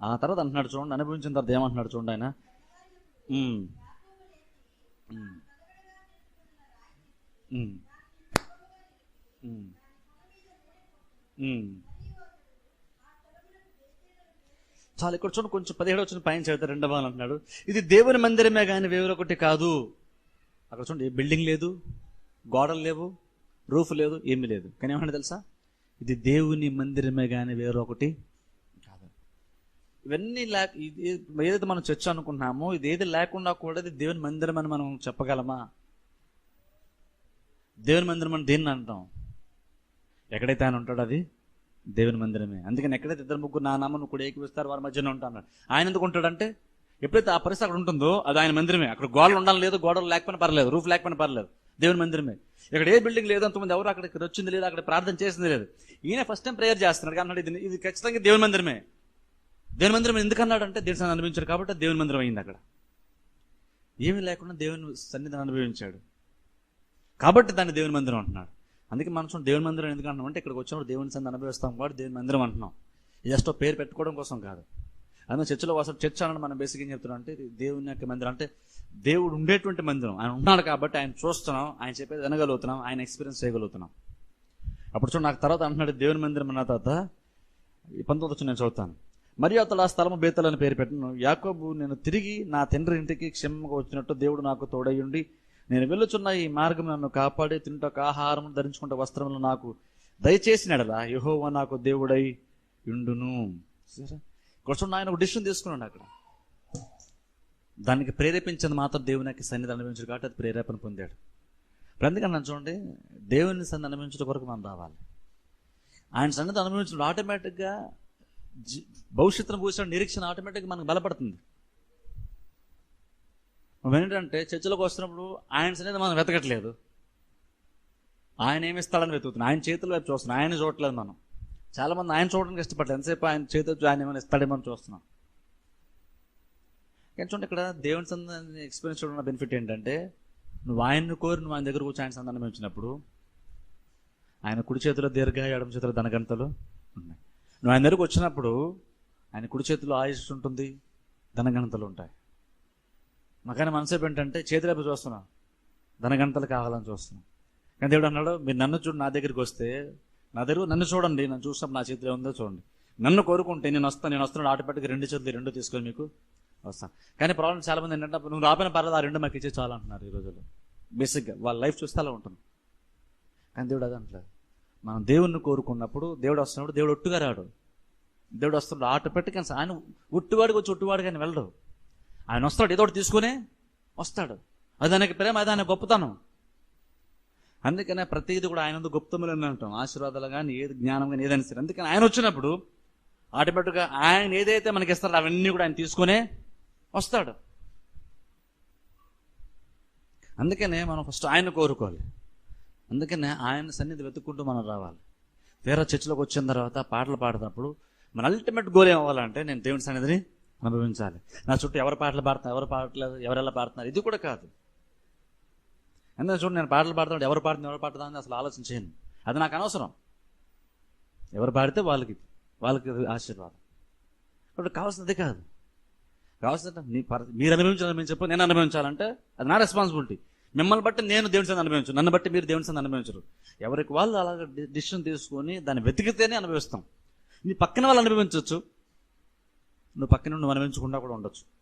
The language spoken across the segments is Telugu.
ఆ తర్వాత అంటున్నాడు చూడండి అనుభవించిన తర్వాత ఏమంటున్నాడు చూడండి ఆయన. చాలా ఇక్కడ చూడండి కొంచెం పదిహేడు వచ్చిన పైన చదువుతారు రెండవ అంటున్నాడు. ఇది దేవుని మందిరమే కానీ వేరొకటి కాదు. అక్కడ చూడండి ఏ బిల్డింగ్ లేదు గోడలు లేవు రూఫ్ లేదు ఏమీ లేదు. కానీ ఏమన్నా తెలుసా? ఇది దేవుని మందిరమే కానీ వేరొకటి ఇవన్నీ లేక ఇది ఏదైతే మనం చర్చ అనుకుంటున్నామో ఇది ఏది లేకుండా కూడా ఇది దేవుని మందిరం అని మనం చెప్పగలమా? దేవుని మందిరం అని దేన్ని అంటాం? ఎక్కడైతే ఆయన ఉంటాడో అది దేవుని మందిరమే. అందుకని ఎక్కడైతే ఇద్దరు ముగ్గురు నా నామను కూడా ఏకీవిస్తారు వారి మధ్యలో ఉంటాడు ఆయన ఎందుకు ఉంటాడంటే ఎప్పుడైతే ఆ పరిస్థితి అక్కడ ఉంటుందో అది ఆయన మందిరమే. అక్కడ గోడలు ఉండాలి లేదు గోడలు లేకపోయినా పర్లేదు రూఫ్ లేకపోయినా పర్లేదు దేవుని మందిరమే. ఇక్కడ ఏ బిల్డింగ్ లేదు అంతమంది ఎవరు అక్కడికి వచ్చింది లేదు అక్కడ ప్రార్థన చేసింది లేదు. ఈయన ఫస్ట్ టైం ప్రేయర్ చేస్తున్నాడు. కానీ ఇది ఇది ఖచ్చితంగా దేవుని మందిరమే. దేవుని మందిరం ఎందుకు అన్నాడంటే దేవుని సన్నిధిని అనుభవించాడు కాబట్టి దేవుని మందిరం అయింది అక్కడ. ఏమీ లేకుండా దేవుని సన్నిధిని అనుభవించాడు. కాబట్టి దాన్ని దేవుని మందిరం అంటున్నాడు. అందుకే మనం చూడండి దేవుని మందిరం ఎందుకు అంటున్నాం అంటే ఇక్కడికి వచ్చినప్పుడు దేవుని సన్నిధి అనుభవిస్తాం కాబట్టి దేవుని మందిరం అంటున్నాం. జస్ట్ పేరు పెట్టుకోవడం కోసం కాదు. అందులో చర్చలో అసలు చర్చ అనడం మనం బేసిక్ ఏం చెప్తున్నాం అంటే దేవుని యొక్క మందిరం అంటే దేవుడు ఉండేటువంటి మందిరం. ఆయన ఉన్నాడు కాబట్టి ఆయన చూస్తున్నాం ఆయన చెప్పేది వినగలుగుతున్నాం ఆయన ఎక్స్పీరియన్స్ చేయగలుగుతున్నాం. అప్పుడు చూడండి నాకు తర్వాత అంటున్నాడు దేవుని మందిరం అన్న తర్వాత ఈ పంతొమ్మిది వచ్చి నేను చదువుతాను. మరియు అతడు ఆ స్థలము బేతలు అని పేరు పెట్టను యాకోబు నేను తిరిగి నా తండ్రి ఇంటికి క్షేమంగా వచ్చినట్టు దేవుడు నాకు తోడయ్యుండి నేను వెళ్ళుచున్న ఈ మార్గం నన్ను కాపాడి తింటొక ఆహారం ధరించుకుంటే వస్త్రములు నాకు దయచేసినడలా యహోవ నాకు దేవుడై ఉండును సరే ఆయన ఒక డిసిషన్ తీసుకున్నాడు అక్కడ. దానికి ప్రేరేపించింది మాత్రం దేవుని యొక్క సన్నిధి అనుభవించాడు కాబట్టి అది ప్రేరేపణ పొందాడు. ఇప్పుడు అందుకని నన్ను చూడండి దేవుని సన్నిధి అనుభవించడం కొరకు మనం రావాలి. ఆయన సన్నిధి అనుభవించడం ఆటోమేటిక్గా భవిష్యత్తును కూర్చొని నిరీక్షణ ఆటోమేటిక్గా మనకు బలపడుతుంది. ఏంటంటే చర్చలోకి వస్తున్నప్పుడు ఆయన అనేది మనం వెతకట్లేదు. ఆయన ఏమి ఇస్తాడని వెతుకుతున్నాం. ఆయన చేతుల వైపు చూస్తున్నాం. ఆయన చూడట్లేదు మనం. చాలా మంది ఆయన చూడడానికి ఇష్టపడలేదు. ఎంతసేపు ఆయన చేతులు ఆయన ఏమైనా ఇస్తాడేమో చూస్తున్నాం. కానీ చూడండి ఇక్కడ దేవుని సంధాన్ని ఎక్స్పీరియన్స్ చూడడం బెనిఫిట్ ఏంటంటే నువ్వు ఆయన్ని కోరి నువ్వు ఆయన దగ్గర కూర్చొని ఆయన సంతానం ఇచ్చినప్పుడు ఆయన కుడి చేతిలో దీర్ఘ ఎడమ చేతిలో ధనగంతలు ఉన్నాయి. నువ్వు ఆయన దగ్గరకు వచ్చినప్పుడు ఆయన కుడి చేతిలో ఆయుష్ ఉంటుంది ధనగణతలు ఉంటాయి. మాకైనా మనసేపు ఏంటంటే చేతిరేపు చూస్తున్నా ధనగణతలు కావాలని చూస్తున్నాం. కానీ దేవుడు అన్నాడు మీరు నన్ను చూడు నా దగ్గరికి వస్తే నా దగ్గర నన్ను చూడండి నన్ను చూసినప్పుడు నా చేతిలో ఉందో చూడండి. నన్ను కోరుకుంటే నేను వస్తాను నేను వస్తున్నాడు ఆటోమేటిక్గా రెండు చేతులు రెండు తీసుకొని మీకు వస్తాను కానీ ప్రాబ్లం చాలా మంది ఏంటంటే నువ్వు రాపోయిన పర్లేదు ఆ రెండు మాకు ఇచ్చే చాలా అంటున్నారు ఈ రోజుల్లో. బేసిక్గా వాళ్ళ లైఫ్ చూస్తే అలా ఉంటుంది. కానీ దేవుడు అది అంటలేదు మనం దేవుణ్ణి కోరుకున్నప్పుడు దేవుడు వస్తున్నప్పుడు దేవుడు ఒట్టుగా రాడు. దేవుడు వస్తున్నాడు ఆట పెట్టుకుని ఆయన ఒట్టువాడికి వచ్చి ఒట్టువాడికి ఆయన వెళ్ళడు. ఆయన వస్తాడు ఏదో ఒకటి తీసుకునే వస్తాడు. అది ఆయనకి ప్రేమ అది ఆయన గొప్పతనం. అందుకనే ప్రతిదీ కూడా ఆయన గుప్తములు అని అంటాం. ఆశీర్వాదాలు కానీ ఏది జ్ఞానం కానీ ఏదైనా సరే. అందుకని ఆయన వచ్చినప్పుడు ఆటోమేటిక్గా ఆయన ఏదైతే మనకి ఇస్తారో అవన్నీ కూడా ఆయన తీసుకునే వస్తాడు. అందుకనే మనం ఫస్ట్ ఆయన కోరుకోవాలి. అందుకనే ఆయన సన్నిధి వెతుక్కుంటూ మనం రావాలి. వేరే చర్చిలోకి వచ్చిన తర్వాత పాటలు పాడుతున్నప్పుడు మన అల్టిమేట్ గోల్ ఏమవ్వాలంటే అవ్వాలంటే నేను దేవుని సన్నిధిని అనుభవించాలి. నా చుట్టూ ఎవరు పాటలు పాడుతున్నారు ఎవరు పాడట్లేదు ఎవరెలా పాడుతున్నారు ఇది కూడా కాదు. ఎందుకంటే చూడండి నేను పాటలు పాడుతున్నాడు ఎవరు పాడుతున్నారు ఎవరు పాడుతున్నారు అని అసలు ఆలోచన చేయను. అది నాకు అనవసరం. ఎవరు పాడితే వాళ్ళకి వాళ్ళకి ఆశీర్వాదం. కాబట్టి కావాల్సినది కాదు. కావాల్సిన మీరు అనుభవించాలని చెప్పి నేను అనుభవించాలంటే అది నా రెస్పాన్సిబిలిటీ మిమ్మల్ని బట్టి నేను దేవుని సంది అనుభవించు నన్ను బట్టి మీరు దేవుని సంది అనుభవించరు. ఎవరికి వాళ్ళు అలాగ డిసిషన్ తీసుకొని దాన్ని వెతికితేనే అనుభవిస్తాం. నీ పక్కన వాళ్ళు అనుభవించవచ్చు నువ్వు పక్కన నువ్వు అనుభవించకుండా కూడా ఉండొచ్చు.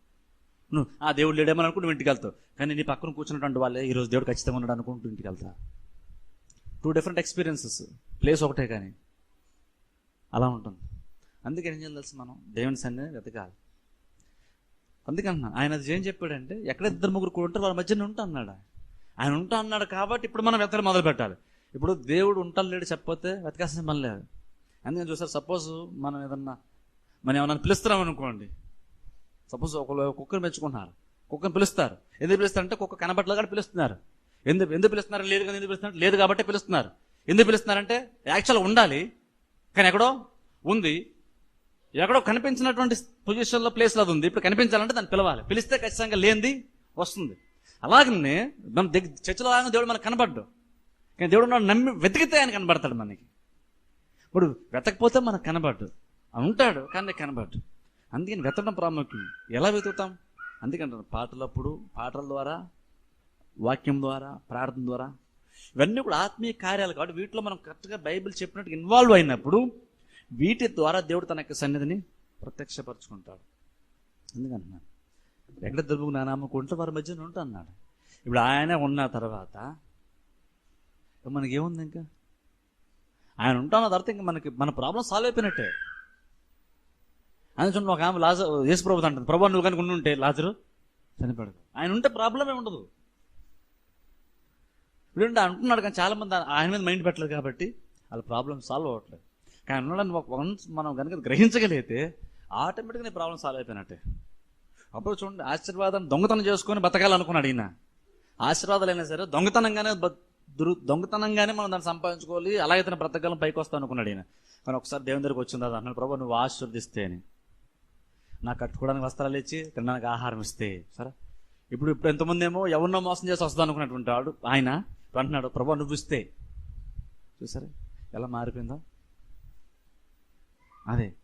నువ్వు ఆ దేవుడు లేడేమని అనుకుంటూ నువ్వు ఇంటికి వెళ్తావు. కానీ నీ పక్కన కూర్చున్నటువంటి వాళ్ళే ఈరోజు దేవుడు ఖచ్చితంగా ఉన్నాడు అనుకుంటూ ఇంటికి వెళ్తా టూ డిఫరెంట్ ఎక్స్పీరియన్సెస్ ప్లేస్ ఒకటే కానీ. అలా ఉంటుంది. అందుకే ఏం చేయాలి మనం? దేవుని సన్నిధిని వెతకాలి. అందుకన్నా ఆయన అది ఏం చెప్పాడంటే ఎక్కడ ఇద్దరు ముగ్గురు కూడా ఉంటారు వాళ్ళ మధ్యన ఉంటా అన్నాడు ఆయన. ఉంటా అన్నాడు కాబట్టి ఇప్పుడు మనం వెతకడం మొదలు పెట్టాలి. ఇప్పుడు దేవుడు ఉంటాను లేడు చెప్పకపోతే వెతకాల్సిన పని లేదు. అందుకని చూసారు సపోజ్ మనం ఏదన్నా మనం ఏమన్నా పిలుస్తున్నాం అనుకోండి. సపోజ్ ఒకరు కుక్కను పెంచుకుంటున్నారు. కుక్కను పిలుస్తారు. ఎందుకు పిలుస్తారంటే కుక్క కనబట్టలు కాబట్టి పిలుస్తున్నారు. ఎందుకు ఎందుకు పిలుస్తున్నారు? లేదు కానీ ఎందుకు పిలుస్తున్నారు? లేదు కాబట్టి పిలుస్తున్నారు. ఎందుకు పిలుస్తున్నారంటే యాక్చువల్ ఉండాలి. కానీ ఎక్కడో ఉంది. ఎక్కడో కనిపించినటువంటి పొజిషన్లో ప్లేస్లో అది ఉంది. ఇప్పుడు కనిపించాలంటే దాన్ని పిలవాలి. పిలిస్తే ఖచ్చితంగా లేనిది వస్తుంది. అలాగనే మన దగ్గర చర్చలో రాగానే దేవుడు మనకు కనబడ్డు. కానీ దేవుడు మనం నమ్మి వెతికితే ఆయన కనబడతాడు మనకి. ఇప్పుడు వెతకపోతే మనకు కనబడ్డు. ఉంటాడు కానీ కనబడ్డు. అందుకని వెతకడం ప్రాముఖ్యం. ఎలా వెతుకుతాం? అందుకంటారు పాటలప్పుడు పాటల ద్వారా వాక్యం ద్వారా ప్రార్థన ద్వారా. ఇవన్నీ కూడా ఆత్మీయ కార్యాలు కాబట్టి వీటిలో మనం కరెక్ట్గా బైబిల్ చెప్పినట్టు ఇన్వాల్వ్ అయినప్పుడు వీటి ద్వారా దేవుడు తన యొక్క సన్నిధిని ప్రత్యక్షపరచుకుంటాడు. ఎందుకంటున్నాను ఎక్కడ దొరుకు నా నమ్ముకుంటే వారి మధ్యన ఉంటా అన్నాడు. ఇప్పుడు ఆయన ఉన్న తర్వాత మనకేముంది మనకి ఏముంది ఇంకా? ఆయన ఉంటాన్న తర్వాత ఇంకా మనకి మన ప్రాబ్లం సాల్వ్ అయిపోయినట్టే. అని చూడండి ఒక ఆమె లాజ యేసు ప్రభు అంటుంది ప్రభు నువ్వు కనుక ఉంటే లాజరు చనిపోయాడు. ఆయన ఉంటే ప్రాబ్లమే ఉండదు. ఇప్పుడు అంటున్నాడు కానీ చాలామంది ఆయన మీద మైండ్ పెట్టలేదు కాబట్టి వాళ్ళ ప్రాబ్లం సాల్వ్ అవ్వట్లేదు. కానీ ఉన్నాడని వన్స్ మనం కనుక గ్రహించగలిగితే ఆటోమేటిక్గా నీ ప్రాబ్లం సాల్వ్ అయిపోయినట్టే. అప్పుడు చూడండి ఆశీర్వాదం దొంగతనం చేసుకొని బతకాలనుకున్నాడు ఈయన. ఆశీర్వాదాలు అయినా సరే దొంగతనంగానే దురు దొంగతనంగానే మనం దాన్ని సంపాదించుకోవాలి అలాగే తన బ్రతకాలం పైకి వస్తాను అనుకున్నాడు ఈయన. కానీ ఒకసారి దేవుని దగ్గరికి వచ్చింది అది అన్నాడు ప్రభు నువ్వు ఆశీర్వదిస్తే అని. నాకు కట్టుకోవడానికి వస్త్రాలు ఇచ్చి తినడానికి ఆహారం ఇస్తే. సరే? ఇప్పుడు ఇప్పుడు ఎంతమంది ఏమో ఎవరినో మోసం చేసి వస్తుంది అనుకున్నటువంటి వాడు ఆయన అంటున్నాడు ప్రభు నువ్వు ఇస్తే. చూసారా? ఎలా మారిపోయిందో? అదే.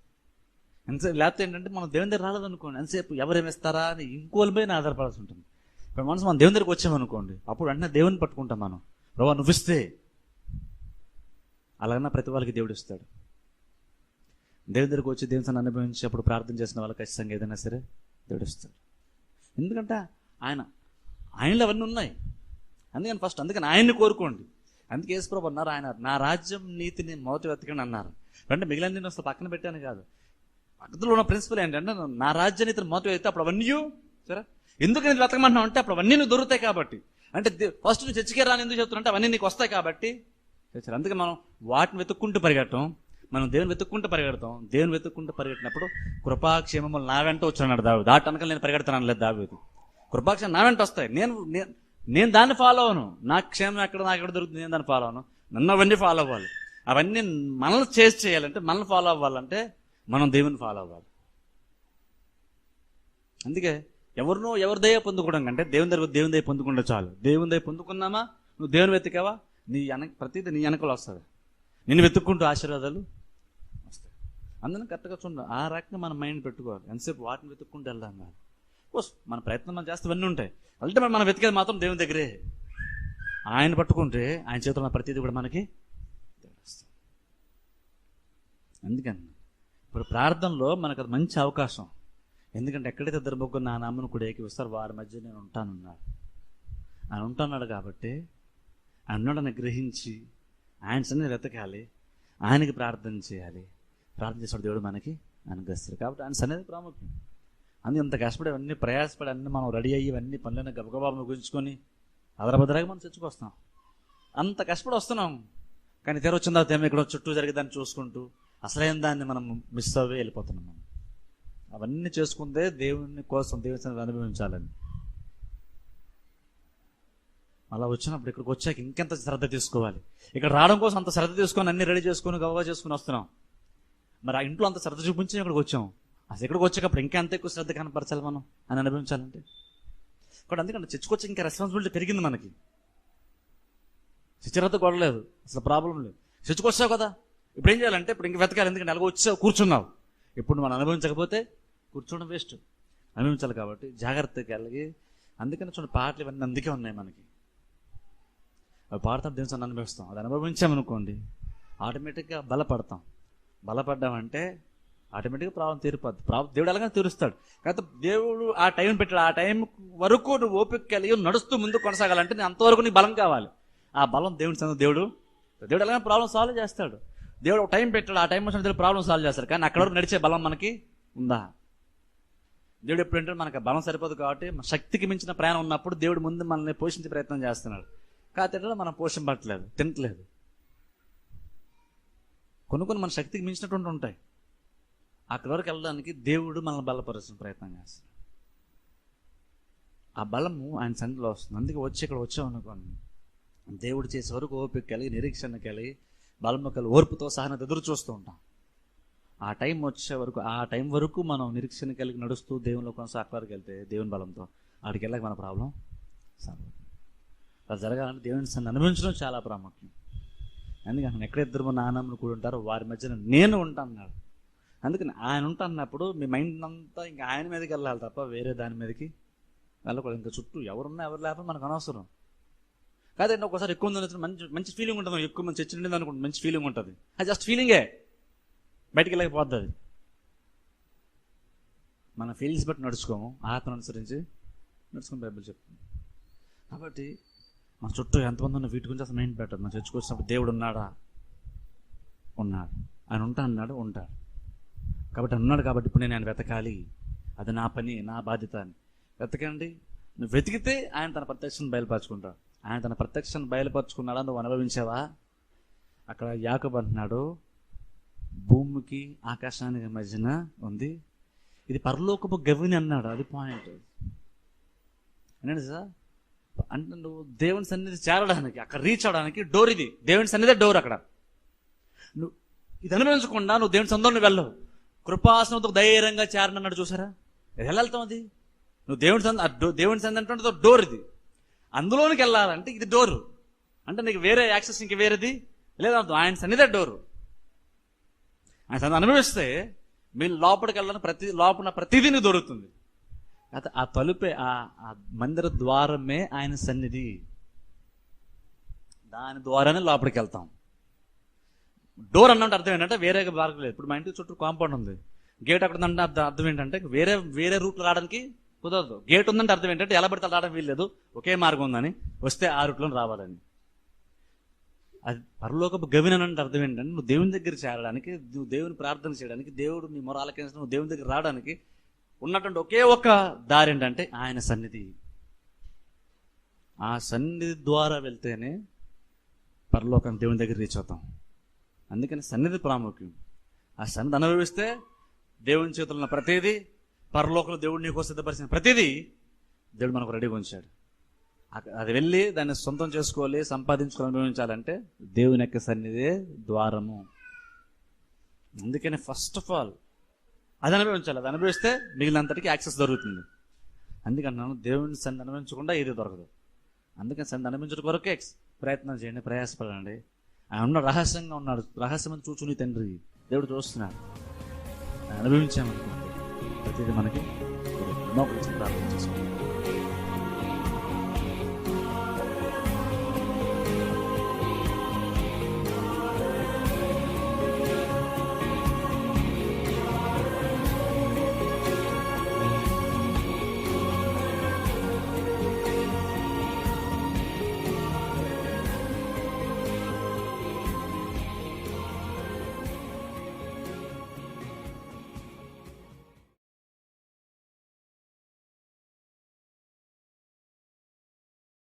ఎంతసేపు లేకపోతే ఏంటంటే మనం దేవుని దగ్గర రాలేదనుకోండి ఎంతసేపు ఎవరేమి ఇస్తారా అని ఇంకోళ్ళ మీద ఆధారపడాల్సి ఉంటుంది. ఇప్పుడు మనసు మనం దేవుని దగ్గరికి వచ్చామనుకోండి అప్పుడు వెంటనే దేవుని పట్టుకుంటాం మనం. ప్రభా నువ్విస్తే అలాగన్నా ప్రతి వాళ్ళకి దేవుడు ఇస్తాడు. దేవుని దగ్గరికి వచ్చి దేవుని అనుభవించి అప్పుడు ప్రార్థన చేసిన వాళ్ళకి ఖచ్చితంగా ఏదైనా సరే దేవుడు ఇస్తాడు. ఎందుకంటే ఆయన ఆయనలో అవన్నీ ఉన్నాయి. అందుకని ఫస్ట్ అందుకని ఆయన్ని కోరుకోండి. అందుకే యేసుప్రభు అన్నారు ఆయన నా రాజ్యం నీతిని మొదటి వెతకండి అన్నారు. అంటే మిగిలిన నేను అసలు పక్కన పెట్టాను కాదు. అందులో ఉన్న ప్రిన్సిపల్ ఏంటంటే నా రాజ్యాన్ని ఇతను మొదటి అయితే అప్పుడు అవన్నీ సరే? ఎందుకు నేను వెతకమంటున్నావు అంటే అప్పుడు అవన్నీ నువ్వు దొరుకుతాయి కాబట్టి. అంటే ఫస్ట్ నువ్వు చర్చికే రాని ఎందుకు చెప్తున్నా అంటే అవన్నీ నీకు వస్తాయి కాబట్టి. సరే అందుకే మనం వాటిని వెతుక్కుంటూ పరిగెట్టం మనం దేవుని వెతుక్కుంటూ పరిగెడతాం. దేవుని వెతుక్కుంటూ పరిగెట్టినప్పుడు కృపాక్షేమములు నా వెంట వచ్చాడు దావి దాటి అనక నేను పరిగెడతాను లేదు దావేది. కృపాక్షేమం నా వెంట వస్తాయి. నేను నేను నేను దాన్ని ఫాలో అవను నా క్షేమం ఎక్కడ నాకు ఎక్కడ దొరుకుతుంది నేను దాన్ని ఫాలో అవను నన్ను అవన్నీ ఫాలో అవ్వాలి. అవన్నీ మనల్ని చేసి చేయాలంటే మనల్ని ఫాలో అవ్వాలంటే మనం దేవుని ఫాలో అవ్వాలి. అందుకే ఎవరినో ఎవరి దయ పొందుకోవడం కంటే దేవుని దగ్గర దేవుని దయ పొందుకుంటే చాలు. దేవుని దయ పొందుకున్నామా నువ్వు దేవుని వెతికావా? నీ వెనక ప్రతిదీ నీ వెనకలు వస్తుంది నిన్ను వెతుక్కుంటూ ఆశీర్వాదాలు వస్తాయి. అందుకని కరెక్ట్గా చూడండి ఆ రకంగా మన మైండ్ పెట్టుకోవాలి. ఎంతసేపు వాటిని వెతుక్కుంటూ వెళ్దాం కాదు. కోర్స్ మన ప్రయత్నం మనం చేస్తే ఇవన్నీ ఉంటాయి. అల్టిమేట్ మనం వెతికేది మాత్రం దేవుని దగ్గరే. ఆయన పట్టుకుంటే ఆయన చేతిలో ప్రతిదీ కూడా మనకి అందుకని ఇప్పుడు ప్రార్థనలో మనకు అది మంచి అవకాశం. ఎందుకంటే ఎక్కడైతే ఇద్దరు ముగ్గురు నా నామను కూడా ఏకీవిస్తారు వారి మధ్య నేను ఉంటానున్నాడు. ఆయన ఉంటున్నాడు కాబట్టి అన్నడని గ్రహించి ఆయన సన్ని వెతకాలి. ఆయనకి ప్రార్థన చేయాలి. ప్రార్థన చేసాడు దేవుడు మనకి అనుగ్రహిస్తారు కాబట్టి ఆయన సన్నిధి ప్రాముఖ్యం అందుకే ఇంత కష్టపడి అన్ని ప్రయాసపడి అన్ని మనం రెడీ అయ్యి అన్ని పనులను గబగబా ముగించుకొని అదరభద్రగా మనం చర్చకు అంత కష్టపడి వస్తున్నాం. కానీ తెరవచ్చిన తర్వాత ఏమో ఇక్కడ చుట్టూ జరిగేదాన్ని చూసుకుంటూ అసలైన దాన్ని మనం మిస్ అవ్వే వెళ్ళిపోతున్నాం మనం. అవన్నీ చేసుకుంటే దేవుని కోసం దేవుని అనుభవించాలని. అలా వచ్చినప్పుడు ఇక్కడికి వచ్చాక ఇంకెంత శ్రద్ధ తీసుకోవాలి. ఇక్కడ రావడం కోసం అంత శ్రద్ధ తీసుకొని అన్ని రెడీ చేసుకొని గవగా చేసుకుని వస్తున్నాం. మరి ఆ ఇంట్లో అంత శ్రద్ధ చూపించి ఇక్కడికి వచ్చాం. అసలు ఇక్కడికి వచ్చేటప్పుడు ఇంకా అంత ఎక్కువ శ్రద్ధ కనపరచాలి మనం అని అనుభవించాలంటే? ఇక్కడ అందుకంటే చర్చకొచ్చి ఇంకా రెస్పాన్సిబిలిటీ పెరిగింది మనకి. చిచ్చరత గొడవలేదు అసలు ప్రాబ్లం లేదు. చర్చకు కదా? ఇప్పుడు ఏం చేయాలంటే ఇప్పుడు ఇంక వెతకాలి. ఎందుకంటే అలాగ వచ్చావు కూర్చున్నావు. ఇప్పుడు మనం అనుభవించకపోతే కూర్చోవడం వేస్ట్ అనుభవించాలి కాబట్టి జాగ్రత్తగా కలిగి అందుకని చూడండి పాటలు ఇవన్నీ అందుకే ఉన్నాయి మనకి. అవి పాడతాం దేని అనుభవిస్తాం. అది అనుభవించామనుకోండి ఆటోమేటిక్గా బలపడతాం. బలపడ్డామంటే ఆటోమేటిక్గా ప్రాబ్లం తీరిపోద్ది. ప్రాబ్లం దేవుడు అలాగే తీరుస్తాడు. కాకపోతే దేవుడు ఆ టైం పెట్టాడు. ఆ టైం వరకు నువ్వు ఓపిక కలిగి నడుస్తూ ముందు కొనసాగాలంటే నేను అంతవరకు నీ బలం కావాలి. ఆ బలం దేవుని సంగతి దేవుడు దేవుడు అలాగే ప్రాబ్లం సాల్వ్ చేస్తాడు. దేవుడు ఒక టైం పెట్టాడు ఆ టైం వచ్చిన దేవుడు ప్రాబ్లం సాల్వ్ చేస్తారు కానీ అక్కడ వరకు నడిచే బలం మనకి ఉందా? దేవుడు ఎప్పుడంటే మనకు బలం సరిపోదు కాబట్టి మన శక్తికి మించిన ప్రయాణం ఉన్నప్పుడు దేవుడు ముందు మనల్ని పోషించే ప్రయత్నం చేస్తున్నాడు. కాకపోతే మనం పోషింపట్లేదు తినట్లేదు. కొన్ని కొన్ని మన శక్తికి మించినటువంటి ఉంటాయి. అక్కడి వరకు వెళ్ళడానికి దేవుడు మనల్ని బలపరచిన ప్రయత్నం చేస్తాడు ఆ బలము ఆయన సన్నిధిలో వస్తుంది. అందుకే వచ్చి ఇక్కడ వచ్చాం అనుకోండి దేవుడు చేసే వరకు ఓపిక కలిగి నిరీక్షణ కలిగి బలము ఓర్పుతో సహన ఎదురు చూస్తూ ఉంటాం ఆ టైం వచ్చే వరకు ఆ టైం వరకు మనం నిరీక్షణ కలిగి నడుస్తూ దేవునిలో కొంచెం వెళ్తే దేవుని బలంతో ఆడికి వెళ్ళక మన ప్రాబ్లం సాల్వ్ అలా జరగాలంటే దేవుని సన్ని అనుభవించడం చాలా ప్రాముఖ్యం. అందుకని ఎక్కడ ఇద్దరు నాన్నమ్మను కూడా ఉంటారో వారి మధ్యన నేను ఉంటాను అన్నాడు. అందుకని ఆయన ఉంటాన్నప్పుడు మీ మైండ్ అంతా ఇంకా ఆయన మీదకి వెళ్ళాలి తప్ప వేరే దాని మీదకి వెళ్ళకూడదు. ఇంకా చుట్టూ ఎవరున్నా ఎవరు లేకపోతే మనకు అనవసరం. కాదండి ఒకసారి ఎక్కువ మంది మంచి మంచి ఫీలింగ్ ఉంటుంది. ఎక్కువ మంది చర్చ నిండింది అనుకోండి మంచి ఫీలింగ్ ఉంటుంది. అది జస్ట్ ఫీలింగే బయటికి వెళ్ళకపోద్ది అది. మన ఫీలింగ్స్ బట్టి నడుచుకోము. ఆత్మ అనుసరించి నడుచుకుని బైబిల్ చెప్తుంది. కాబట్టి మన చుట్టూ ఎంతమంది ఉన్న వీటి గురించి అసలు మైండ్ పెట్టదు. మన చర్చకు వచ్చినప్పుడు దేవుడు ఉన్నాడా? ఉన్నాడు. ఆయన ఉంటా అన్నాడు ఉంటాడు. కాబట్టి ఉన్నాడు కాబట్టి ఇప్పుడు నేను ఆయన వెతకాలి. అది నా పని నా బాధ్యత అని. వెతకండి. నువ్వు వెతికితే ఆయన తన ప్రత్యక్షను బయలుపరచుకుంటాడు. ఆయన తన ప్రత్యక్షను బయలుపరుచుకున్నాడా? నువ్వు అనుభవించావా? అక్కడ యాకబ్ అంటున్నాడు భూమికి ఆకాశానికి మధ్యన ఉంది. ఇది పరలోకపు గవిని అన్నాడు. అది పాయింట్ ఏంటంటే సార్. అంటే నువ్వు దేవుని సన్నిధి చేరడానికి అక్కడ రీచ్ అవడానికి డోర్ ఇది. దేవుని సన్నిధి డోర్ అక్కడ. నువ్వు ఇది అనుభవించకుండా నువ్వు దేవుని సొంతం వెళ్ళవు. కృపాసనంతో ధైర్యంగా చేరనన్నాడు చూసారా? ఇది ఎలా వెళ్తాం అది? నువ్వు దేవుని సంద డో- దేవుని సంద అంటే డోర్ ఇది. అందులోనికి వెళ్ళాలంటే ఇది డోరు. అంటే నీకు వేరే యాక్సెస్ ఇంక వేరేది? లేదా ఆయన సన్నిధే డోరు. ఆయన సన్నిధి అనుభవిస్తే మీరు లోపలికి వెళ్ళాలని ప్రతి లోపల ప్రతిదీ నీకు దొరుకుతుంది. అయితే ఆ తలుపే ఆ మందిర ద్వారమే ఆయన సన్నిధి. దాని ద్వారానే లోపలికి వెళ్తాం. డోర్ అన్నట్టు అర్థం ఏంటంటే వేరే మార్గం లేదు. ఇప్పుడు మా ఇంటి చుట్టూ కాంపౌండ్ ఉంది. గేట్ అక్కడ ఉందంటే అర్థం అర్థం ఏంటంటే వేరే వేరే రూట్లో రావడానికి కుదరదు. గేట్ ఉందంటే అర్థం ఏంటంటే ఎలా పడితే రావడం వీల్లేదు. ఒకే మార్గం ఉందని. వస్తే ఆ రూట్లో రావాలని అది పరలోకపు గవినంటే అర్థం ఏంటంటే నువ్వు దేవుని దగ్గర చేరడానికి నువ్వు దేవుని ప్రార్థన చేయడానికి దేవుడు నీ మొరాలకి నువ్వు దేవుని దగ్గర రావడానికి ఉన్నటువంటి ఒకే ఒక్క దారి ఏంటంటే ఆయన సన్నిధి. ఆ సన్నిధి ద్వారా వెళ్తేనే పరలోకం దేవుని దగ్గర రీచ్ అవుతాం. అందుకని సన్నిధి ప్రాముఖ్యం. ఆ సన్నిధి అనుభవిస్తే దేవుని చేతుల్లో ప్రతిదీ పరలోకంలో దేవుడు నీకు సిద్ధపరిచిన ప్రతిదీ దేవుడు మనకు రెడీగా ఉంచాడు. అది వెళ్ళి దాన్ని సొంతం చేసుకోవాలి సంపాదించుకొని అనుభవించాలంటే దేవుని యొక్క సన్నిధే ద్వారము. అందుకని ఫస్ట్ ఆఫ్ ఆల్ అది అనుభవించాలి. అది అనుభవిస్తే మిగిలినంతటికి యాక్సెస్ దొరుకుతుంది. అందుకన్నాను దేవుని సన్ని అనుభవించకుండా ఏది దొరకదు. అందుకని సన్ని అనుభవించడం కొరకే ప్రయత్నం చేయండి ప్రయాసపడండి. ఆయన ఉన్న రహస్యంగా ఉన్నాడు. రహస్యం చూచుని తండ్రి దేవుడు చూస్తున్నాడు. అనుభవించామనుకో. ప్రతిదీ మనకి దొరుకుతుంది. మోకరించి ప్రార్థన చేసుకుంటాం